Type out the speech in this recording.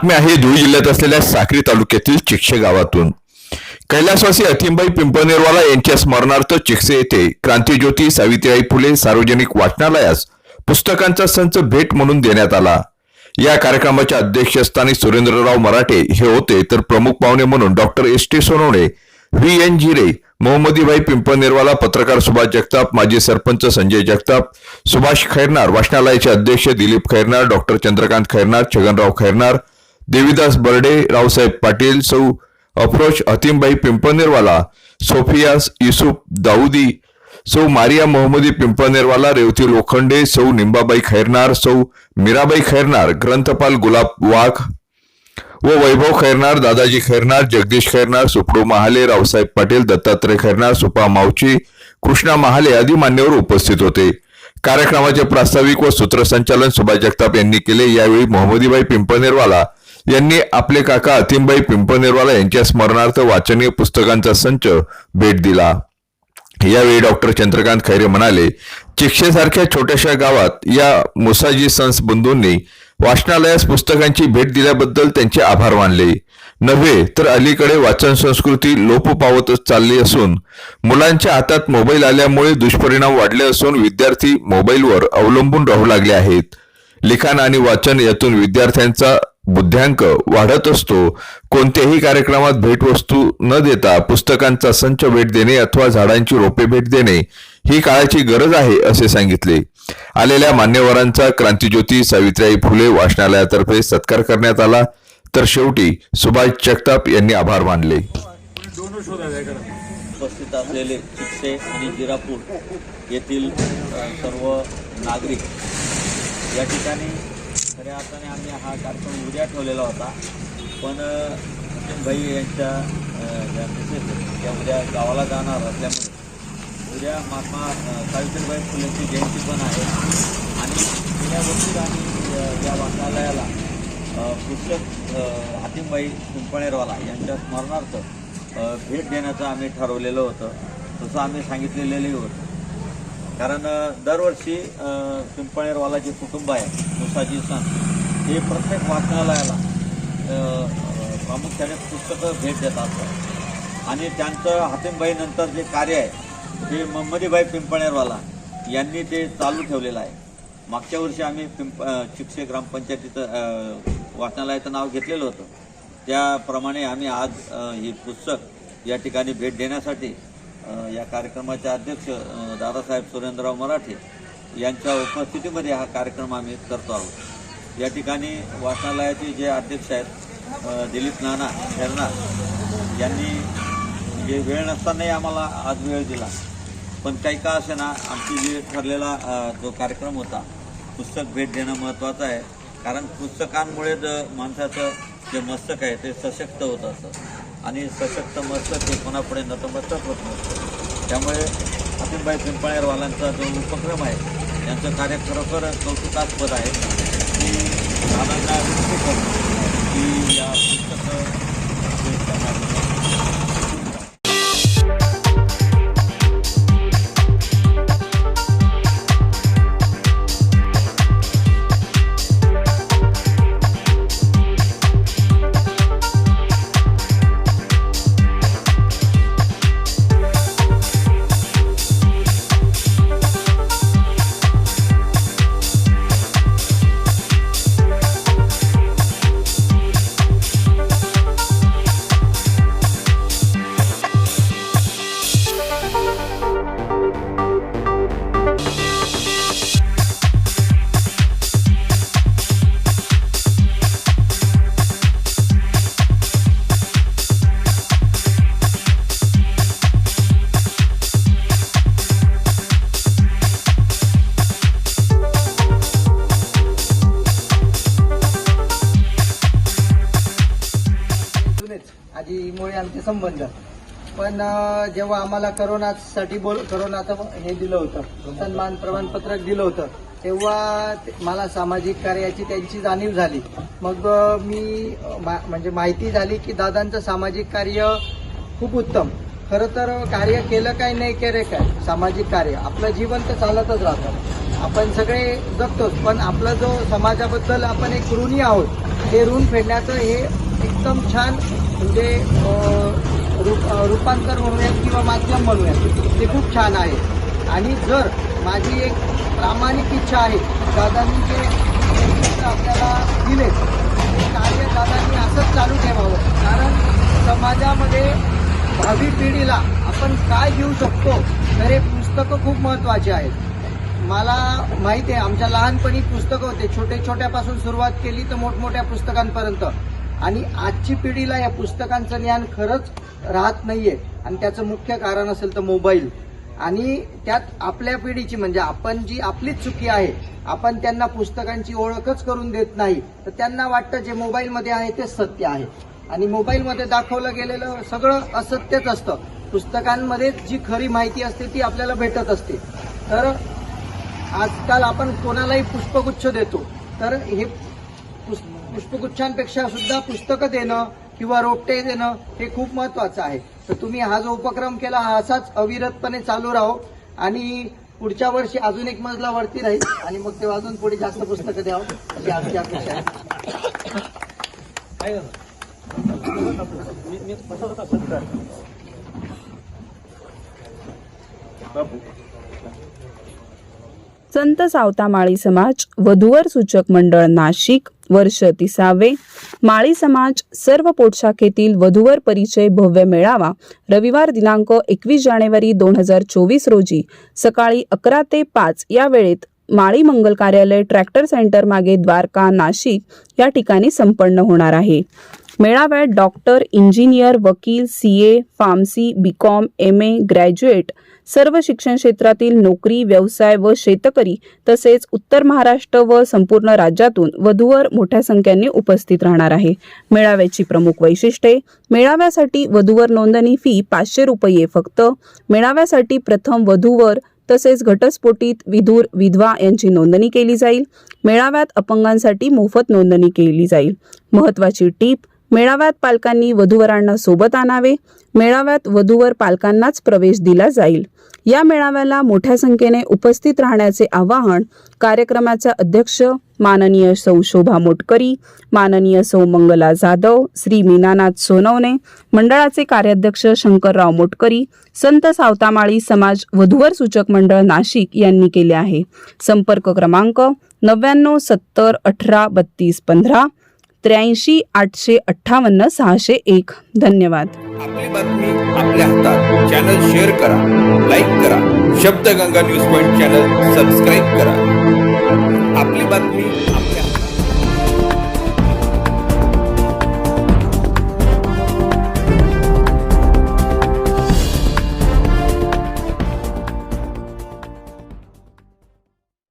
बातमी आहे धुळे जिल्ह्यात असलेल्या साक्री तालुक्यातील चिक्षे गावातून. कैलासवासी अथिंबाई पिंपळनेरवाला यांच्या स्मरणार्थ चिक्षे येथे क्रांतीज्योती सावित्रीबाई फुले सार्वजनिक वाचनालयास पुस्तकांचा संच भेट म्हणून देण्यात आला. या कार्यक्रमाच्या अध्यक्षस्थानी सुरेंद्रराव मराठे हे होते तर प्रमुख पाहुणे म्हणून doctor S T Sonawane V N Jire Mohammadibai Pimpalnerwala पत्रकार सुभाष जगताप माजी सरपंच संजय जगताप सुभाष खैरनार वाचनालयाचे अध्यक्ष दिलीप खैरनार डॉक्टर चंद्रकांत खैरनार छगनराव खैरनार देविदास बर्डे रावसाहेब पाटील सौ अफरोज हतीमबाई पिंपळनेरवाला सोफियास युसुफ दाऊदी सौ मारिया मोहम्मदी पिंपळनेरवाला रेवती लोखंडे सौ निंबाबाई खैरनार सौ मीराबाई खैरनार ग्रंथपाल गुलाब वाघ व वैभव खैरनार दादाजी खैरनार जगदीश खैरनार सुपडू महाले रावसाहेब पाटील दत्तात्रय खैरनार सुपा मावची कृष्णा महाले आदी मान्यवर उपस्थित होते. कार्यक्रमाचे प्रास्ताविक व सूत्रसंचालन सुभाष जगताप यांनी केले. यावेळी मोहम्मदीबाई पिंपळनेरवाला यांनी आपले काका अतिमबाई पिंपळनेरवाला यांच्या स्मरणार्थ वाचनीय पुस्तकांचा संच भेट दिला. यावेळी डॉक्टर चंद्रकांत खैरे म्हणाले चिक्षेसारख्या छोट्याशा गावात या मुसाजी संस बंधूंनी वाचनालयास पुस्तकांची भेट दिल्याबद्दल त्यांचे आभार मानले. नव्हे तर अलीकडे वाचन संस्कृती लोप पावतच चालली असून मुलांच्या हातात मोबाईल आल्यामुळे दुष्परिणाम वाढले असून विद्यार्थी मोबाईलवर अवलंबून राहू लागले आहेत. लिखाण आणि वाचन यातून विद्यार्थ्यांचा बुद्ध्यांक वाढत असतो. कोणत्याही कार्यक्रमात भेटवस्तू न देता पुस्तकांचा संच भेट देणे अथवा झाडांची रोपे भेट देणे ही काळाची गरज आहे असे सांगितले. आलेल्या मान्यवरांचा क्रांतीज्योती सावित्रीबाई फुले वाचनालयातर्फे सत्कार करण्यात आला. तर शेवटी सुभाष जगताप यांनी आभार मानले. उपस्थित असलेले चिकसे आणि जिरापूर येथील सर्व नागरिक या ठिकाणी खऱ्या अर्थाने आम्ही हा कार्यक्रम उद्या ठेवलेला होता. पण भाई यांच्या ज्या मिसेस त्या उद्या गावाला जाणार असल्यामुळे उद्या महात्मा सावित्रीबाई फुलेंची जयंती पण आहे. आणि गेल्या वर्षी आम्ही या वाचनालयाला पुस्तक हातीमबाई कुंपणेरवाला यांच्या स्मरणार्थ भेट देण्याचं आम्ही ठरवलेलं होतं. तसं आम्ही सांगितलेलंही होतं. कारण दरवर्षी पिंपळेरवाला जे कुटुंब आहे मुसाजी सण. हे प्रत्येक वाचनालयाला प्रामुख्याने पुस्तकं भेट देतात. आणि त्यांचं हातीमबाईनंतर जे कार्य आहे ते मम्मदीबाई पिंपळेरवाला यांनी ते चालू ठेवलेलं आहे. मागच्या वर्षी आम्ही पिंप शिक्षक ग्रामपंचायतीचं वाचनालयाचं नाव घेतलेलं होतं. त्याप्रमाणे आम्ही आज हे पुस्तक या ठिकाणी भेट देण्यासाठी या कार्यक्रमाचे अध्यक्ष दादासाहेब सुरेंद्रराव मराठे यांच्या उपस्थितीमध्ये हा कार्यक्रम आम्ही करतो आहोत. या ठिकाणी वाचनालयाचे जे अध्यक्ष आहेत दिलीप नाना हेरना यांनी हे वेळ नसतानाही आम्हाला आज वेळ दिला. पण काही का असे ना आमची जे ठरलेला जो कार्यक्रम होता पुस्तक भेट देणं महत्त्वाचं आहे. कारण पुस्तकांमुळे माणसाचं जे मस्तक आहे ते सशक्त होत असतं. आणि सशक्त मस्तक हे कोणापुढे नतमस्तक होत नसतं त्यामुळे अतिमबाई पिंपळेरवालांचा जो उपक्रम आहे त्यांचं कार्य खरोखर कौतुकास्पद आहे. की दादांना विनंती करतो की या पुस्तकं आजीमुळे आमचे संबंध. पण जेव्हा आम्हाला करोनासाठी बोल करोनाचं हे दिलं होतं सन्मान प्रमाणपत्र दिलं होतं तेव्हा मला सामाजिक कार्याची त्यांची जाणीव झाली. मग मी मा- म्हणजे माहिती झाली की दादांचं सामाजिक कार्य खूप उत्तम. खरं तर कार्य केलं काय नाही केलं काय? सामाजिक कार्य. आपलं जीवन तर चालतच राहतं. आपण सगळे जगतोच पण आपला जो समाजाबद्दल आपण एक ऋणी आहोत ते ऋण फेडण्याचं हे एकदम छान म्हणजे रूप रूपांतर म्हणूयात किंवा माध्यम म्हणूयात ते खूप छान आहे. आणि जर माझी एक प्रामाणिक इच्छा आहे दादांनी जे आपल्याला दिले ते कार्य दादांनी असंच चालू ठेवावं. कारण समाजामध्ये भावी पिढीला आपण काय घेऊ शकतो तर हे पुस्तकं खूप महत्त्वाचे आहेत. मला माहिती आहे आमच्या लहानपणी पुस्तकं होते. छोटे छोट्यापासून सुरुवात केली तर मोठमोठ्या पुस्तकांपर्यंत. आणि आजची पिढीला या पुस्तकांचं ज्ञान खरंच राहत नाहीये. आणि त्याचं मुख्य कारण असेल तर मोबाईल. आणि त्यात आपल्या पिढीची म्हणजे आपण जी आपलीच चुकी आहे आपण त्यांना पुस्तकांची ओळखच करून देत नाही तर त्यांना वाटतं जे मोबाईलमध्ये आहे तेच सत्य आहे. आणि मोबाईलमध्ये दाखवलं गेलेलं सगळं असत्यच असतं. पुस्तकांमध्ये जी खरी माहिती असते ती आपल्याला भेटत असते. तर आजकाल आपण कोणालाही पुष्पगुच्छ देतो. तर हे पुस्त पुष्पगुच्छांपेक्षा सुद्धा पुस्तकं देणं किंवा रोपटे देणं हे खूप महत्वाचं आहे. तर तुम्ही हा जो उपक्रम केला हा असाच अविरतपणे चालू राहो. आणि पुढच्या वर्षी अजून एक मजला वरती राहील आणि मग तेव्हा अजून पुढे जास्त पुस्तकं द्यावं अशी आमची अपेक्षा आहे. संत सावता माळी समाज वधूवर सूचक मंडळ नाशिक वर्ष तिसावे माळी समाज सर्व पोटशाखेतील वधूवर परिचय भव्य मेळावा रविवार दिनांक एकवीस जानेवारी दोन हजार चोवीस रोजी सकाळी अकरा ते पाच या वेळेत माळी मंगल कार्यालय ट्रॅक्टर सेंटर मागे द्वारका नाशिक या ठिकाणी संपन्न होणार आहे. मेळाव्यात डॉक्टर इंजिनियर वकील C A pharmacy B com M A graduate सर्व शिक्षण क्षेत्रातील नोकरी व्यवसाय व शेतकरी तसेच उत्तर महाराष्ट्र व संपूर्ण राज्यातून वधूवर मोठ्या संख्येने उपस्थित राहणार आहे. मेळाव्याची प्रमुख वैशिष्ट्ये मेळाव्यासाठी वधूवर नोंदणी फी पाचशे रुपये फक्त मेळाव्यासाठी प्रथम वधूवर तसेच घटस्फोटीत विधूर विधवा यांची नोंदणी केली जाईल. मेळाव्यात अपंगांसाठी मोफत नोंदणी केली जाईल. महत्वाची टीप मेळाव्यात पालकांनी वधूवरांना सोबत आणावे मेळाव्यात वधूवर पालकांनाच प्रवेश दिला जाईल. या मेळाव्याला मोठ्या संख्येने उपस्थित राहण्याचे आवाहन कार्यक्रमाच्या अध्यक्ष माननीय सौ शोभा मोटकरी माननीय सौ मंगला जाधव श्री मीनानाथ सोनवणे मंडळाचे कार्याध्यक्ष शंकरराव मोटकरी संत सावतामाळी समाज वधूवर सूचक मंडळ नाशिक यांनी केले आहे. संपर्क क्रमांक नव्याण्णव सत्तर अठरा बत्तीस पंधरा त्र्याऐंशी आठशे अठ्ठावन्न सहाशे एक. धन्यवाद. आपली बातमी आपल्या हातात. चॅनल शेअर करा लाईक करा. Shabdganga news point channel subscribe करा.